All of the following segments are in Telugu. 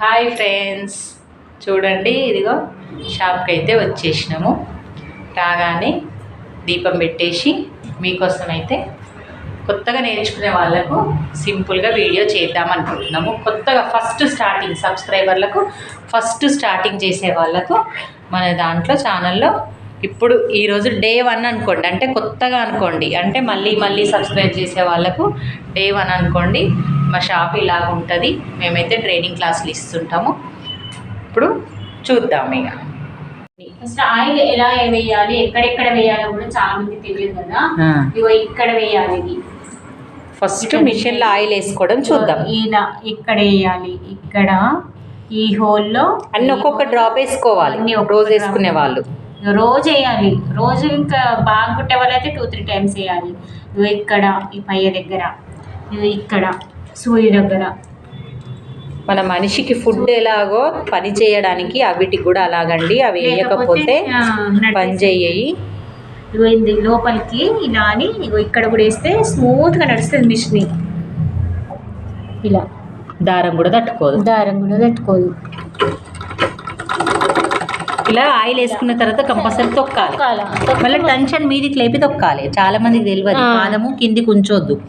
హాయ్ ఫ్రెండ్స్ చూడండి ఇదిగో షాప్కి అయితే వచ్చేసినాము. రాగానే దీపం పెట్టేసి మీకోసం అయితే కొత్తగా నేర్చుకునే వాళ్ళకు సింపుల్గా వీడియో చేద్దాం అనుకుంటున్నాము. కొత్తగా ఫస్ట్ స్టార్టింగ్ సబ్స్క్రైబర్లకు ఫస్ట్ స్టార్టింగ్ చేసే వాళ్ళకు మన దాంట్లో ఛానల్లో ఇప్పుడు ఈరోజు డే వన్ అనుకోండి. అంటే కొత్తగా అనుకోండి. అంటే మళ్ళీ మళ్ళీ సబ్స్క్రైబ్ చేసే వాళ్ళకు డే వన్ అనుకోండి. మా షాప్ ఇలాగ ఉంటుంది. మేమైతే ట్రైనింగ్ క్లాసులు ఇస్తుంటాము. ఇప్పుడు చూద్దాం ఇక. ఫస్ట్ ఆయిల్ ఎలా వేయాలి ఎక్కడెక్కడ వేయాలో కూడా చాలా మంది తెలియదు కదా. ఇగో ఇక్కడ వేయాలి ఇది. ఫస్ట్ మిషన్లో ఆయిల్ వేసుకోవడం చూద్దాం. ఇలా ఇక్కడ వేయాలి ఇక్కడ ఈ హోల్లో అన్ని ఒక్కొక్క డ్రాప్ వేసుకోవాలి. రోజు. వేసుకునే వాళ్ళు. రోజు వేయాలి. రోజు ఇంకా బాగా కుట్టే వాళ్ళైతే టూ త్రీ టైమ్స్ వేయాలి. ఇక్కడ ఈ పయ్య దగ్గర. ఇక్కడ. సూర్యు దగ్గర మన మనిషికి ఫుడ్ ఎలాగో పని చేయడానికి అవిటికి కూడా అలాగండి. అవి వేయకపోతే పని ఇగో ఇది లోపలికి ఇలా అని ఇగో ఇక్కడ కూడా వేస్తే స్మూత్గా నడుస్తుంది మిషన్. ఇలా. దారం కూడా తట్టుకోదు. దారం కూడా తట్టుకోదు. ఇలా ఆయిల్ వేసుకున్న తర్వాత కంపల్సరీ తొక్కాలి. మళ్ళీ టెన్షన్ మీదికి లేపి తొక్కాలి. చాలా మందికి తెలియదు. పాదము కిందికి ఉంచొద్దు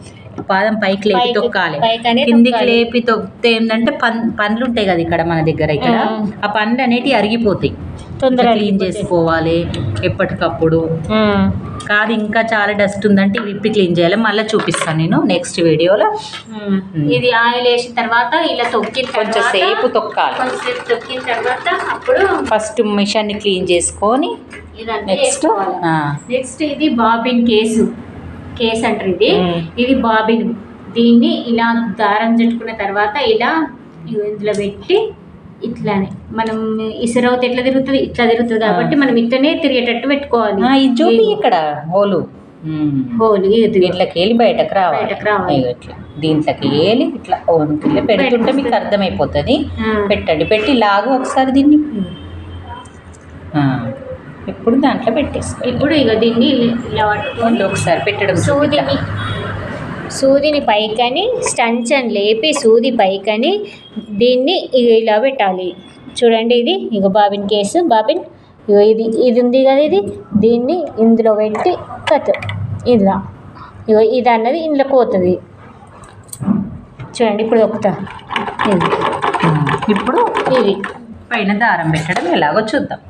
పాదం పైకి లేపి తొక్కాలి కిందికి. లేపి తొక్కితే ఏంటంటే పన్ పండ్లు ఉంటాయి కదా ఇక్కడ మన దగ్గర ఇక్కడ ఆ. పండ్లు అనేటివి అరిగిపోతాయి తొందరగా క్లీన్. చేసుకోవాలి ఎప్పటికప్పుడు. కాదు ఇంకా చాలా డస్ట్ ఉందంటే విప్పి క్లీన్ చేయాలి మళ్ళీ చూపిస్తాను నేను నెక్స్ట్ వీడియోలో. ఇది ఆయిల్ వేసిన తర్వాత ఇలా తొక్కిన కొంచెం సేపు తొక్కాలి కొంచెం తొక్కిన తర్వాత అప్పుడు ఫస్ట్ మిషన్ని క్లీన్ చేసుకొని నెక్స్ట్. నెక్స్ట్ ఇది బాబిన్ కేసు కేస్ అంటారు ఇది. ఇది బాబిన్. దీన్ని ఇలా దారం చుట్టుకున్న తర్వాత ఇలా ఇందులో పెట్టి ఇట్లానే మనం ఇసురవుతే ఎట్లా తిరుగుతుంది? ఇట్లా తిరుగుతుంది కాబట్టి మనం ఇట్లనే తిరిగేటట్టు పెట్టుకోవాలి. ఇది చూపి ఇక్కడ హోలు. హోల్ ఇది దీంట్లోకి వెళ్ళి బయటకు రావాలి. బయటకు రావాలి. ఇగో ఇట్లా. దీంట్లోకి వెళ్ళి ఇట్లా పెడుతుంటే మీకు అర్థమైపోతుంది. పెట్టండి. పెట్టి లాగు ఒకసారి దీన్ని. ఇప్పుడు దాంట్లో పెట్టేసుకో. ఇప్పుడు ఇక దీన్ని ఇలా ఒకసారి పెట్టడం సూదిని సూదిని పైకని స్టంచన్ లేపి సూది పైకని దీన్ని ఇలా పెట్టాలి. చూడండి ఇది ఇక బాబిన్ కేసు బాబిన్. ఇగో ఇది ఇది ఉంది కదా ఇది దీన్ని ఇందులో పెట్టి కథ ఇలా ఇగో ఇది అన్నది ఇందులో పోతుంది. చూడండి ఇప్పుడు ఒక్కుతా ఇది. ఇప్పుడు ఇది. పైన దారం పెట్టడం ఎలాగో చూద్దాం.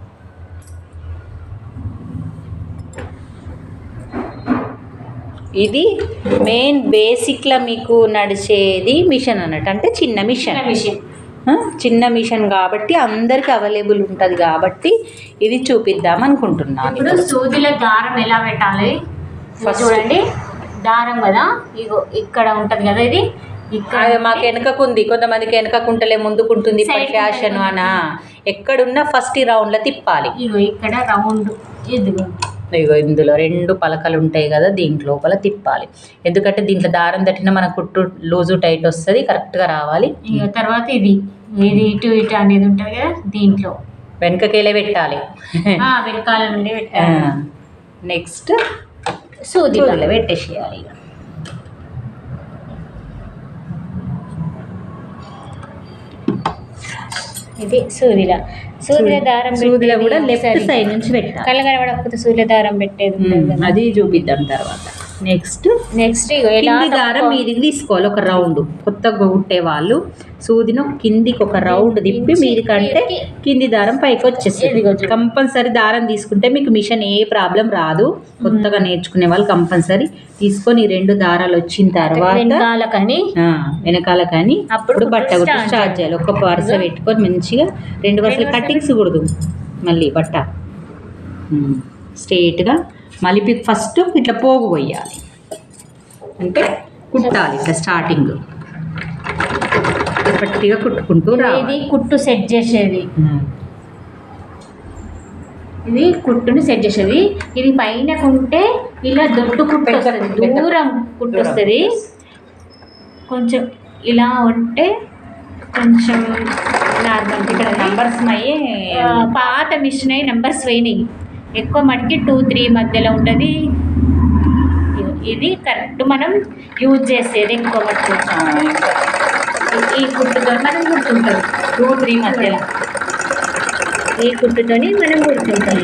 ఇది మెయిన్ బేసిక్లా మీకు నడిచేది మిషన్ అన్నట్టు. అంటే చిన్న మిషన్. ఆ, చిన్న మిషన్ కాబట్టి అందరికి అవైలబుల్ ఉంటుంది కాబట్టి ఇది చూపిద్దాం అనుకుంటున్నాను. ఇప్పుడు సూదిలో దారం ఎలా పెట్టాలి? చూడండి. దారం కదా? ఇగో ఇక్కడ ఉంటది కదా ఇది? ఇక్కడ మాకు వెనకకుంది కొంతమందికి వెనకకుంటలే ముందుకుంటుంది ఫ్యాషన్ అనా? ఎక్కడున్నా ఫస్ట్ ఈ రౌండ్లో తిప్పాలి. ఇగో ఇక్కడ రౌండ్. ఇదిగో. ఇగో ఇందులో రెండు పలకలు ఉంటాయి కదా దీంట్ లోపల తిప్పాలి. ఎందుకంటే దీంట్లో దారం తట్టిన మన కుట్టు లూజు టైట్ వస్తుంది కరెక్ట్గా రావాలి. తర్వాత ఇది ఇది ఇటు ఇటు అనేది ఉంటుంది కదా దీంట్లో. వెనకకేలే పెట్టాలి? వెనకాల నుండి పెట్టాలి. నెక్స్ట్ సూది పెట్టేసేయాలి? ఇది సూదిల సూదిల దారం సూదిలో కూడా లెఫ్ట్. సైడ్ నుంచి పెట్టాలి. కళ్ళ కనబడకపోతే సూదిల దారం పెట్టేది ఉంటుంది. అది చూపిద్దాం తర్వాత. నెక్స్ట్ నెక్స్ట్ కింది దారం మీదికి తీసుకోవాలి ఒక రౌండ్. కొత్తగా కుట్టే వాళ్ళు సూదిను కిందికి ఒక రౌండ్ తిప్పి మీది కంటే కింది దారం పైకి వచ్చేస్తుంది. కంపల్సరీ దారం తీసుకుంటే మీకు మిషన్ ఏ ప్రాబ్లం రాదు. కొత్తగా నేర్చుకునే వాళ్ళు కంపల్సరీ తీసుకొని రెండు దారాలు వచ్చిన తర్వాత వెనకాలకని ఆ, వెనకాల కానీ అప్పుడు బట్ట కుట్టు స్టార్ట్ చేయాలి. ఒక వరుస పెట్టుకొని మంచిగా రెండు వరుసలు వరుసలు కట్టింగ్స్ కూడదు. మళ్ళీ బట్ట. స్ట్రేట్గా మలిపి ఫస్ట్ ఇట్లా పోగు పోయాలి అంటే కుట్టాలి ఇట్లా స్టార్టింగ్ గట్టిగా కుట్టుకుంటూ ఇది కుట్టు సెట్ చేసేది. ఇది కుట్టుని సెట్ చేసేది. ఇది పైన కుంటే ఇలా దొడ్డు కుట్టు వస్తుంది. దూరం కుట్టు వస్తుంది. కొంచెం ఇలా ఉంటే కొంచెం నార్మల్. ఇక్కడ నంబర్స్ అయ్యి పాత మిషన్ అయి నెంబర్స్ పోయినాయి ఎక్కువ మటుకి టూ త్రీ మధ్యలో ఉంటుంది. ఇది కరెక్ట్ మనం యూజ్ చేసేది ఎక్కువ మటుకు ఈ- ఈ కుట్టుతో మనం కుట్టుకుంటాం టూ త్రీ మధ్యలో. ఈ కుట్టుతోని మనం కుడుతుంటాం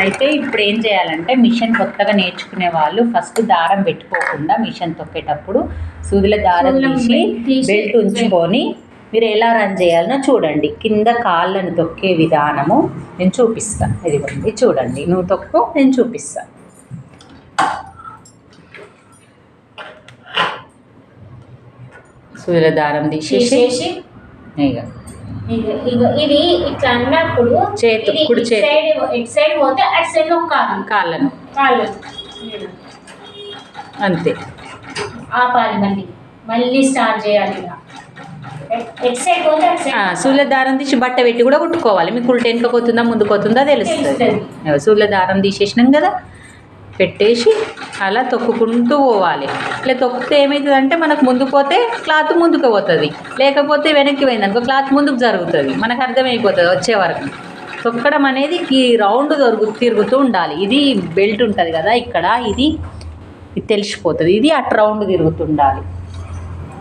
అయితే ఇప్పుడు ఏం చేయాలంటే మిషన్ కొత్తగా నేర్చుకునే వాళ్ళు ఫస్ట్ దారం పెట్టుకోకుండా మిషన్ తొక్కేటప్పుడు సూదిలో దారం తీసి బెల్ట్ ఉంచుకొని మీరు ఎలా రన్ చేయాలనో చూడండి. కింద కాళ్ళను తొక్కే విధానము నేను చూపిస్తాను ఇదిగోండి చూడండి. నువ్వు తొక్కు నేను చూపిస్తాను సూదిలో దారం తీసేసి ఇది ఇట్లా అన్నప్పుడు చేతు, కుడి ఇటు చేతు. సైడ్ ఇటు సైడ్ పోతే అటు సైడ్ నొక్కాలి. కాళ్ళను. కాళ్ళు. అంతే. ఆపాలి మళ్ళీ. మళ్ళీ స్టార్ట్ చేయాలి సూళ్ళ దారం తీసి బట్ట పెట్టి కూడా కుట్టుకోవాలి. మీకు ఉల్ట పోతుందా ముందుకు పోతుందా తెలుస్తుంది. సూళ్ళ దారం తీసేసినాం కదా పెట్టేసి అలా తొక్కుకుంటూ పోవాలి. ఇట్లా తొక్కితే ఏమవుతుందంటే మనకు ముందుకు పోతే క్లాత్ ముందుకు పోతుంది. లేకపోతే వెనక్కి పోయింది అనుకో క్లాత్ ముందుకు జరుగుతుంది. మనకు అర్థమైపోతుంది వచ్చే వరకు. తొక్కడం అనేది ఈ రౌండ్ దొరుకు తిరుగుతూ ఉండాలి. ఇది బెల్ట్ ఉంటుంది కదా ఇక్కడ ఇది ఇది తెలిసిపోతుంది. ఇది అటు రౌండ్ తిరుగుతుండాలి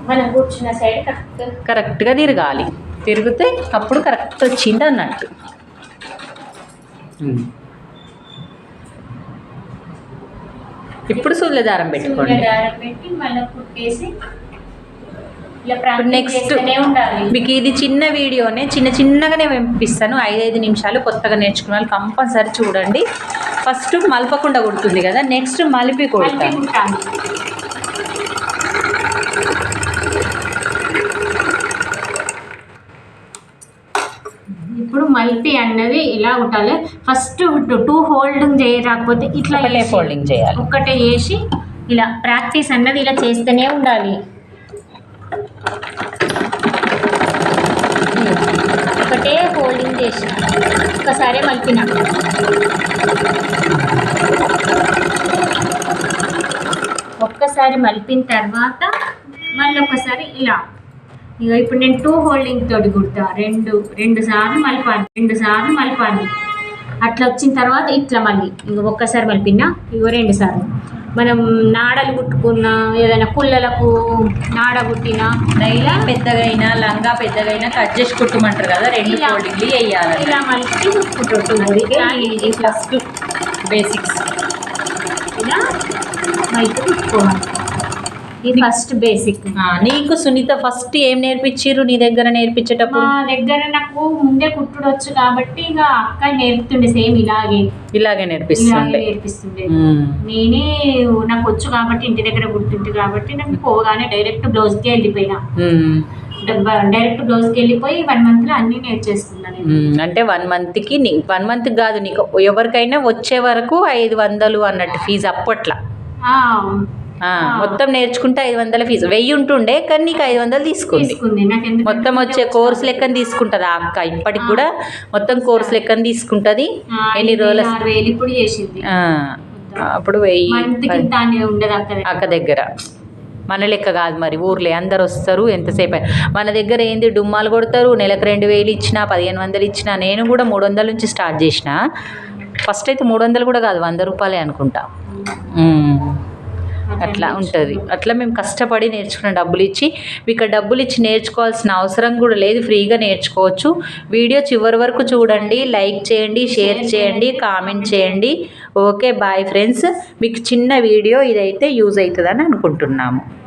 మనం కూర్చున్న సైడ్ కరెక్ట్ కరెక్ట్గా తిరగాలి. తిరిగితే అప్పుడు కరెక్ట్ వచ్చింది అన్నట్టు. ఇప్పుడు సూర్య దారం పెట్టుకోండి. దారం పెట్టి మళ్ళీ కుట్టేసి ఇలా ఇప్పుడు ప్రాక్టీస్ నెక్స్ట్ మీకు ఇది చిన్న వీడియోనే చిన్న చిన్నగానే పంపిస్తాను. ఐదైదు నిమిషాలు కొత్తగా నేర్చుకున్న వాళ్ళు కంపల్సరీ చూడండి. ఫస్ట్ మలపకుండా కుడుతుంది కదా నెక్స్ట్ మలిపి కొడతాను మల్పి అన్నది ఇలా కుట్టాలి ఫస్ట్ టూ హోల్డింగ్ చేయరాకపోతే ఇట్లా ఫోల్డింగ్ చేయాలి. ఒక్కటే చేసి ఇలా ప్రాక్టీస్ అన్నది ఇలా చేస్తూనే ఉండాలి. ఒకటే హోల్డింగ్ చేసి ఒక్కసారి మలిపిన. ఒక్కసారి మలిపిన తర్వాత మళ్ళీ ఒకసారి ఇలా. ఇక ఇప్పుడు నేను టూ హోల్డింగ్ తోటి కుడతా. రెండు రెండు సార్లు మలపాలి రెండు సార్లు మలపాలి. అట్లా వచ్చిన తర్వాత ఇట్లా మళ్ళీ ఇంక ఒక్కసారి మలిపినా ఇగో రెండు సార్లు. మనం నాడలు కుట్టుకున్నా ఏదైనా పుల్లలకు నాడ కుట్టినా డైలీ పెద్దగా అయినా లంగా పెద్దగా అయినా కట్ చేసి కుట్టమంటారు కదా రెండు ఇలా. ఫోల్డింగ్లు వేయాలి. ఇలా మలిపి కుట్టుకుంటుంది ఇది ఫస్ట్ బేసిక్స్ ఇలా మలిపి కుట్టుకోవాలి ఇది ఫస్ట్ బేసిక్ నీకు సునీత ఫస్ట్ ఏం నేర్పించిర్రు నీ దగ్గర మా నేర్పించేటప్పుడు దగ్గర నాకు ముందే కుట్టుడొచ్చు కాబట్టి ఇక అక్క నేర్పుతుండే సేమ్ ఇలాగే. ఇలాగే నేర్పిస్తుండే. నేర్పిస్తుండే. నేనే నాకు వచ్చు కాబట్టి ఇంటి దగ్గర కుట్టింది కాబట్టి నాకు పోగానే డైరెక్ట్ బ్లౌజ్కి వెళ్ళిపోయినా. డైరెక్ట్ బ్లౌజ్కి వెళ్ళిపోయి వన్ మంత్లో అన్నీ నేర్చేసుకున్నాను నేను. మ్మ్. అంటే వన్ మంత్కి నీ వన్ మంత్ కాదు నీకు ఎవరికైనా వచ్చే వరకు ఐదు వందలు అన్నట్టు ఫీజు అప్పట్లా. మొత్తం నేర్చుకుంటే ఐదు వందల ఫీజు. వెయ్యి ఉంటుండే కానీ నీకు ఐదు వందలు తీసుకుంది. మొత్తం వచ్చే కోర్స్ లెక్కన తీసుకుంటుంది ఆ అక్క. ఇప్పటికి కూడా మొత్తం కోర్స్ లెక్కన తీసుకుంటుంది. ఎన్ని రోజుల? అప్పుడు వెయ్యి అక్క దగ్గర. మన లెక్క కాదు మరి ఊర్లే. అందరు వస్తారు ఎంతసేపు. మన దగ్గర ఏంది డుమ్మాలు కొడతారు నెలకు రెండు వేలు ఇచ్చినా పదిహేను వందలు ఇచ్చినా. నేను కూడా మూడు వందల నుంచి స్టార్ట్ చేసిన. ఫస్ట్ అయితే మూడు వందలు కూడా కాదు వంద రూపాయలే అనుకుంటా. అట్లా ఉంటుంది. అట్లా మేము కష్టపడి నేర్చుకున్న డబ్బులు ఇచ్చి మీకు డబ్బులు ఇచ్చి నేర్చుకోవాల్సిన అవసరం కూడా లేదు ఫ్రీగా నేర్చుకోవచ్చు. వీడియో చివరి వరకు చూడండి లైక్ చేయండి షేర్ చేయండి. కామెంట్ చేయండి. Okay bye friends. మీకు చిన్న వీడియో ఇదైతే యూజ్ అవుతుందని అనుకుంటున్నాము.